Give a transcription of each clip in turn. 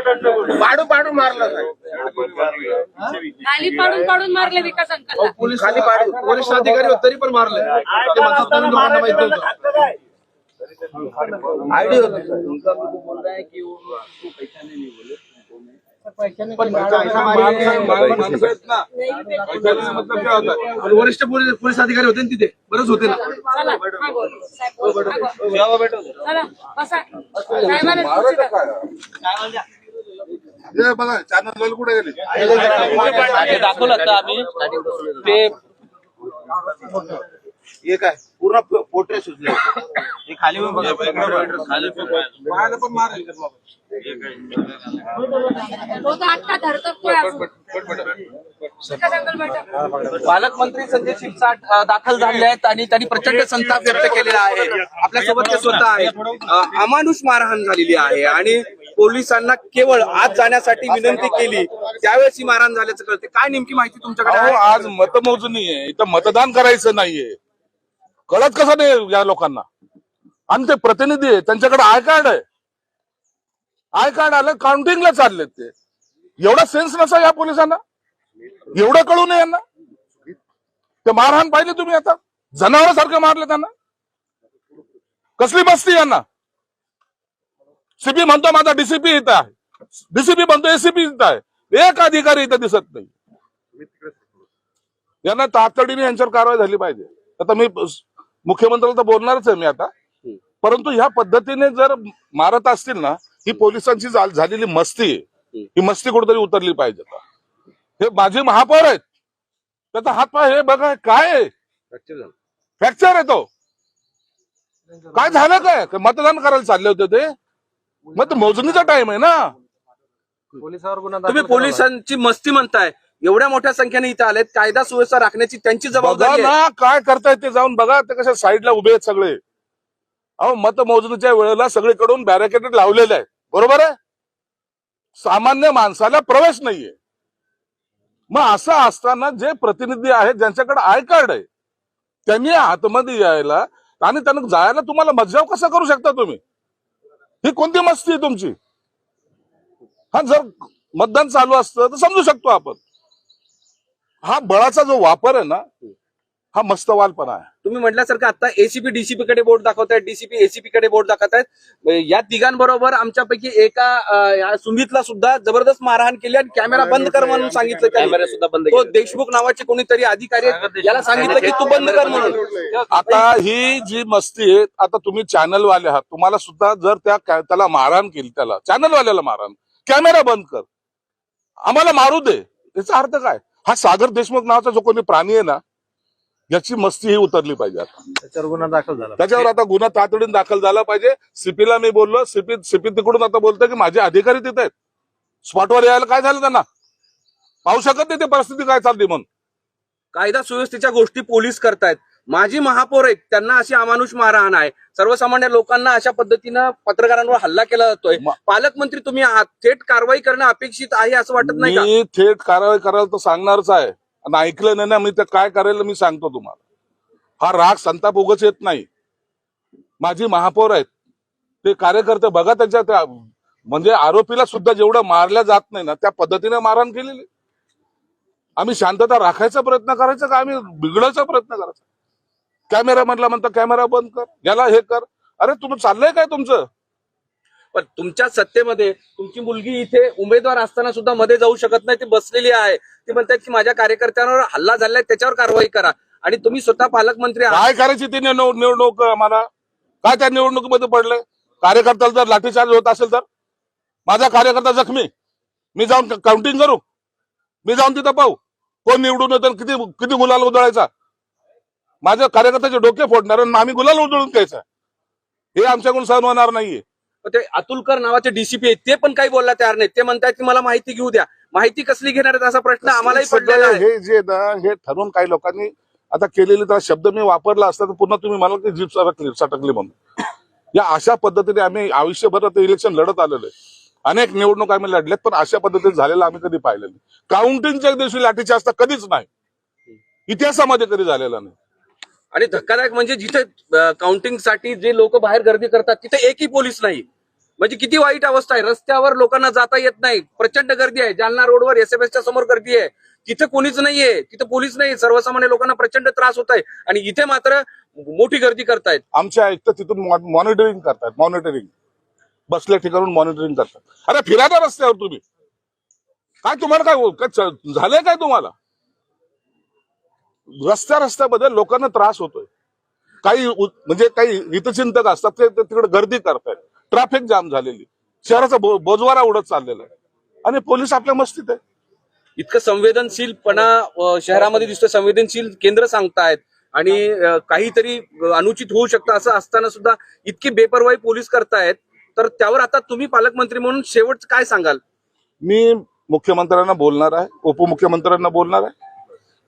पाडू पाडू मारलं खाली पाडून पाडून मारले विकास अंकलला. पोलीस खाली पाडू. पोलीस अधिकारी होते तरी पण मारले. ते म्हणतात तुम्ही लोकांना माहीत नव्हतं. आयडी वरिष्ठ पोलीस पोलीस अधिकारी होते ना तिथे बरंच होते ना. बसा. हे बघा चॅनल कुठे गेले? दाखवलं आता आम्ही. ते हे काय पूर्ण पोटरे सुचले खाली पण. पालकमंत्री संजय शिरसाट दाखल झाले आहेत आणि त्यांनी प्रचंड संताप व्यक्त केलेला आहे. आपल्यासोबत ते स्वतः आहेत. अ, अमानुष मारहाण झालेली आहे आणि पोलिसांना केवळ आत जाण्यासाठी विनंती केली. त्यावेळेस ही मारहाण झाल्याचं कळते काय नेमकी माहिती तुमच्याकडे अहो आज मतमोजणी आहे. इथं मतदान करायचं नाहीये. कळत कसं नाही या लोकांना? आणि ते प्रतिनिधी आहे. त्यांच्याकडे आय कार्ड आहे. आय कार्ड आलं काउंटिंगला चाललेत ते. एवढा सेन्स नसा या पोलिसांना? एवढं कळू नये यांना? ते मारहाण पाहिली तुम्ही आता? जनावरासारखं मारलं त्यांना? कसली बसती यांना? सीपी म्हणतो माझा डीसीपी इथं आहे. डीसीपी म्हणतो एसीपी इथं आहे. एक अधिकारी इथं दिसत नाही. यांना तातडीने यांच्यावर कारवाई झाली पाहिजे. आता मी मुख्यमंत्र्याला तर बोलणारच आहे मी आता. परंतु ह्या पद्धतीने जर मारत असतील ना ही पोलिसांची झाल- झालेली मस्ती आहे. ही मस्ती कुठेतरी उतरली पाहिजे आता. हे माझे महापौर आहेत. त्याचा हातपाय हे बघा काय फ्रॅक्चर आहे तो. काय झालं काय मतदान करायला चालले होते ते? मग ते मोजणीचा टाइम आहे ना. तुम्ही पोलिसांची मस्ती म्हणताय. एवढ्या मोठ्या संख्येने इथं आलेत. कायदा सुव्यवस्था राखण्याची त्यांची बघा जबाबदारी आहे. ना काय करतायत ते जाऊन बघा ते कशा साईडला उभे आहेत सगळे. अहो मतमोजणीच्या वेळेला सगळीकडून बॅरिकेड लावलेले आहे बरोबर आहे? सामान्य माणसाला प्रवेश नाहीये. मग असं असताना जे प्रतिनिधी आहेत ज्यांच्याकडे आय कार्ड आहे त्यांनी आतमध्ये यायला आणि त्यांना जायला तुम्हाला मज्जाव कसा करू शकता तुम्ही? ही कोणती मस्ती आहे तुमची? हा जर मतदान चालू असतं तर समजू शकतो आपण. हा बळाचा जो वापर आहे ना हा मस्तवालपणा आहे. तुम्ही म्हटल्यासारखं आता एसीपी डीसीपी कडे बोट दाखवत आहेत डीसीपी एसीपी कडे बोट दाखवत आहेत या तिघांबरोबर आमच्यापैकी एका सुमितला सुद्धा जबरदस्त मारहाण केली आणि कॅमेरा बंद कर म्हणून सांगितलं कॅमेरा सुद्धा बंद तो देशमुख नावाचे कोणीतरी अधिकारी याला सांगितलं की तू बंद कर म्हणून. आता ही जी मस्ती आहे आता तुम्ही चॅनल वाले आहात तुम्हाला सुद्धा जर त्या त्याला मारहाण केली त्याला चॅनल वाल्याला मारहाण कॅमेरा बंद कर. आम्हाला मारू दे. याचा अर्थ काय? हा सागर देशमुख नावाचा जो कोणी प्राणी आहे ना याची मस्ती ही उतरली पाहिजे आता. त्याच्यावर गुन्हा दाखल झाला त्याच्यावर आता गुन्हा तातडीने दाखल झाला पाहिजे. सीपीला मी बोललो सीपी सीपी तिकडून आता बोलतोय की माझे अधिकारी तिथे आहेत. स्पॉटवर यायला काय झालं त्यांना? पाहू शकत नाही ते परिस्थिती काय चालली म्हणून. कायदा सुव्यवस्थेच्या गोष्टी पोलीस करतायत. माजी महापौर आहेत त्यांना अशी अमानुष मारहाण आहे. सर्वसामान्य लोकांना अशा पद्धतीनं पत्रकारांवर हल्ला केला जातोय. म- पालकमंत्री तुम्ही आहात. थेट कारवाई करणं अपेक्षित आहे असं वाटत नाही का? मी थेट कारवाई करायला तर सांगणारच आहे. आणि ऐकलं नाही ना मी तर काय करायला मी सांगतो तुम्हाला. हा राग संताप उगच येत नाही. माझी महापौर आहेत. ते कार्यकर्ते बघा त्यांच्या त्या म्हणजे आरोपीला सुद्धा जेवढं मारल्या जात नाही ना त्या पद्धतीने मारहाण केलेली. आम्ही शांतता राखायचा प्रयत्न करायचा का? आम्ही बिघडायचा प्रयत्न करायचा. कॅमेरा म्हटला म्हणता कॅमेरा बंद कर. याला हे कर. अरे तुम्ही चाललंय काय तुमचं? पण तुमच्या सत्तेमध्ये तुमची मुलगी इथे उमेदवार असताना सुद्धा मध्ये जाऊ शकत नाही ती बसलेली आहे. ती म्हणतात की माझ्या कार्यकर्त्यांवर हल्ला झालाय त्याच्यावर कारवाई करा. आणि तुम्ही स्वतः पालकमंत्री काय करायची ती निवडणूक मला काय त्या निवडणुकीमध्ये पडलंय? कार्यकर्त्याला जर लाठीचार्ज होत असेल तर? माझा कार्यकर्ता जखमी. मी जाऊन काउंटिंग करू. मी जाऊन तिथं पाहू. कोण निवडून येतो किती किती गुलाल उधळायचा? माझ्या कार्यकर्त्याचे डोके फोडणार आणि आम्ही गुलाल उधळून घ्यायचा. हे आमच्याकडून सहन होणार नाहीये. ते अतुलकर नावाचे डीसीपी आहेत ते पण काही बोलला तयार नाही ते म्हणतात की मला माहिती घेऊ द्या. माहिती कसली घेणार आहेत असा प्रश्न आम्हालाही पडलेला आहे. हे जे ना हे ठरवून काही लोकांनी आता केलेले तर शब्द मी वापरला असता तर पुन्हा तुम्ही मला की जीप सटकली सटकली म्हणून. या अशा पद्धतीने आम्ही आयुष्यभर इलेक्शन लढत आलेलो आहे. अनेक निवडणूक आम्ही लढल्यात पण अशा पद्धतीने झालेलं आम्ही कधी पाहिलं नाही. काउंटिंगच्या दिवशी लाठीच्या असता कधीच नाही. इतिहासामध्ये कधी झालेला नाही. आणि धक्कादायक म्हणजे जिथे काउंटिंगसाठी जे लोक बाहेर गर्दी करतात तिथे एकही पोलीस नाही. म्हणजे किती वाईट अवस्था आहे. रस्त्यावर लोकांना जाता येत नाही. प्रचंड गर्दी आहे. जालना रोडवर एस एम च्या समोर गर्दी आहे. तिथे कोणीच नाहीये. तिथे पोलीस नाही. सर्वसामान्य लोकांना प्रचंड त्रास होत आहे. आणि इथे मात्र मोठी गर्दी करतायत. आमच्या आयुक्त तिथून मॉनिटरिंग करतात मॉनिटरिंग बसल्या ठिकाणून मॉनिटरिंग करतात. अरे फिरा रस्त्यावर तुम्ही. काय तुम्हाला काय झालंय काय तुम्हाला? रस्त्या रस्त्यामध्ये लोकांना त्रास होतोय. काही म्हणजे काही हितचिंतक असतात ते तिकडे गर्दी करतायत. ट्रॅफिक जाम झालेली. शहराचा बोजवारा उडत चाललेला आहे. आणि पोलीस आपल्या मस्तीत आहे. इतकं संवेदनशीलपणा शहरामध्ये दिसतोय. संवेदनशील केंद्र सांगतायत. आणि काहीतरी अनुचित होऊ शकतं असं असताना सुद्धा इतकी बेपर्वाई पोलीस करतायत. तर त्यावर आता तुम्ही पालकमंत्री म्हणून शेवट काय सांगाल? मी मुख्यमंत्र्यांना बोलणार आहे. उपमुख्यमंत्र्यांना बोलणार आहे.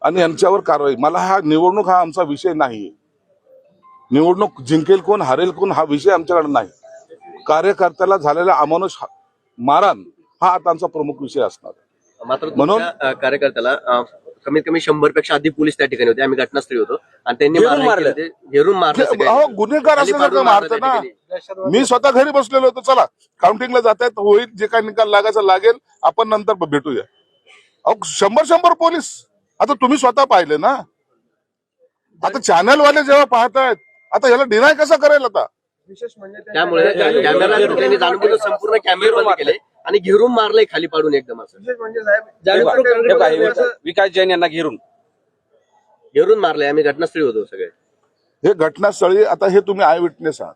आणि यांच्यावर कारवाई. मला हा निवडणूक हा आमचा विषय नाही निवडणूक जिंकेल कोण हारेल कोण हा विषय आमच्याकडे नाही. कार्यकर्त्याला झालेला अमानुष मारहाण हा आता आमचा प्रमुख विषय असणार. मात्र म्हणून- कार्यकर्त्याला कमीत कमी शंभरपेक्षा अधिक पोलीस त्या ठिकाणी होते. आम्ही घटनास्थळी होतो. आणि त्यांनी घेरून मारलं. गुन्हेगार असल्यासारखं मारतं ना. मी स्वतः घरी बसलेलो होतो. चला काउंटिंगला जात आहेत होईल जे काही निकाल लागायचा लागेल आपण नंतर भेटूया. अहो शंभर शंभर पोलीस. आता तुम्ही स्वतः पाहिले ना? आता चॅनलवाले जेव्हा पाहतायत आता याला डिनाय कसा करेल आता? त्यामुळे कॅमेरा त्यांनी जाणून संपूर्ण कॅमेरे बंद केले आणि घेरून मारलंय खाली पाडून एकदम असं. विशेष म्हणजे साहेब विकास जैन यांना घेरून. घेरून मारलंय आम्ही घटनास्थळी होतो सगळे. हे घटनास्थळी आता हे तुम्ही आय विटनेस आहात.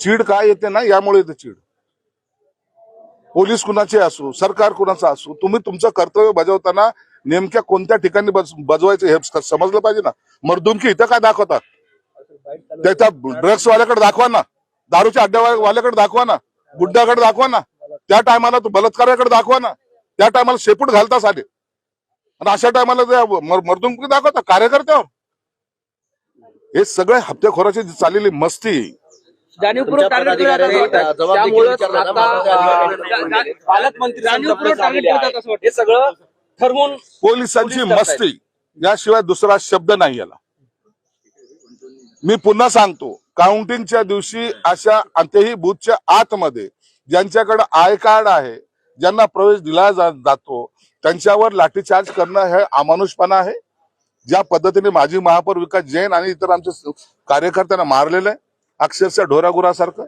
चीड काय येते ना यामुळे येते चीड. पोलीस कुणाचे असू सरकार कुणाचं असू तुम्ही तुमचं कर्तव्य बजावताना नेमक्या कोणत्या ठिकाणी बज- बजवायचं हे समजलं पाहिजे ना? मर्दुमकी इथं काय दाखवतात? त्याच्या ड्रग्स वाल्याकडे दाखवा ना. दारूच्या अड्ड्यावाल्याकडे दाखवा ना. गुड्डाकडे दाखवा ना. त्या टायमाला तो बलात्काराकडे दाखवा ना. त्या टायमाला शेपूट घालताच आले आणि अशा टायमाला मर्दुमकी दाखवता कार्यकर्त्यावर. हे सगळे हप्तेखोराची चाललेली मस्ती. जाणीवपूर्वक टार्गेट केलं पालकमंत्री जाणीवपूर्वक टार्गेट. हे सगळं ठरवून पोलिसांची. मस्ती. याशिवाय दुसरा शब्द नाही याला. मी पुन्हा सांगतो काउंटिंगच्या दिवशी अशा अंत्यही बूथच्या आतमध्ये ज्यांच्याकडे आय कार्ड आहे ज्यांना प्रवेश दिला जातो त्यांच्यावर लाठीचार्ज करणं हे अमानुषपणा आहे. ज्या पद्धतीने माजी महापौर विकास जैन आणि इतर आमच्या कार्यकर्त्यांना मारलेलं आहे अक्षरशः ढोरागुरासारखं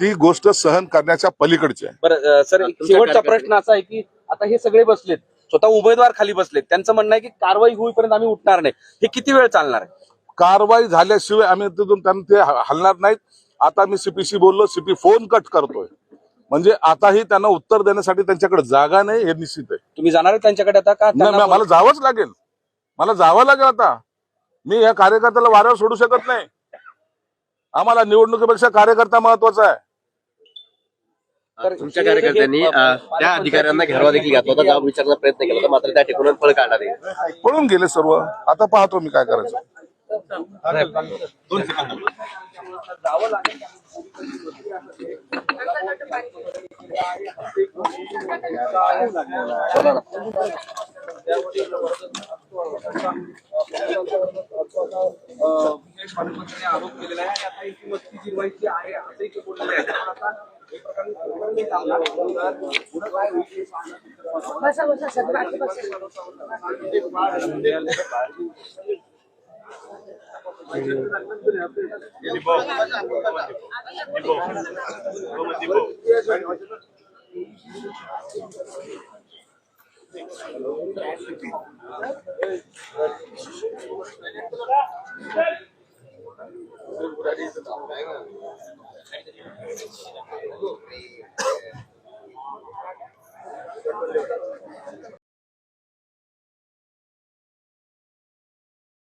ती गोष्ट सहन करण्याच्या पलीकडची आहे. बरं सर शेवटचा कार्यकर्ते- प्रश्न असा आहे की आता हे सगळे बसलेत स्वतः उमेदवार खाली बसलेत. त्यांचं म्हणणं आहे की कारवाई होईपर्यंत आम्ही उठणार नाही. हे किती वेळ चालणार आहे? कारवाई झाल्याशिवाय आम्ही तिथून त्यांना ते हलणार नाहीत. आता मी सीपीशी बोललो सीपी फोन कट करतोय. म्हणजे आताही त्यांना उत्तर देण्यासाठी त्यांच्याकडे जागा नाही हे निश्चित आहे. तुम्ही जाणार आहे त्यांच्याकडे आता का नाही, त्यांना मला जावंच लागेल. मला जावं लागेल आता. मी या कार्यकर्त्याला वाऱ्यावर सोडू शकत नाही. आम्हाला निवडणुकीपेक्षा कार्यकर्ता महत्त्वाचा आहे. तुमच्या कार्यकर्त्यांनी हे- त्या अधिकाऱ्यांना घेरवा देखील घातला होता जबाब विचारण्याचा प्रयत्न केला होता मात्र त्या ठिकाणून पळ काढण्यात येईल पळून गेले सर्व. आता पाहतो मी काय करायचं. आरोप केलेला आहे आणि आता बसा बसा सब बात बसा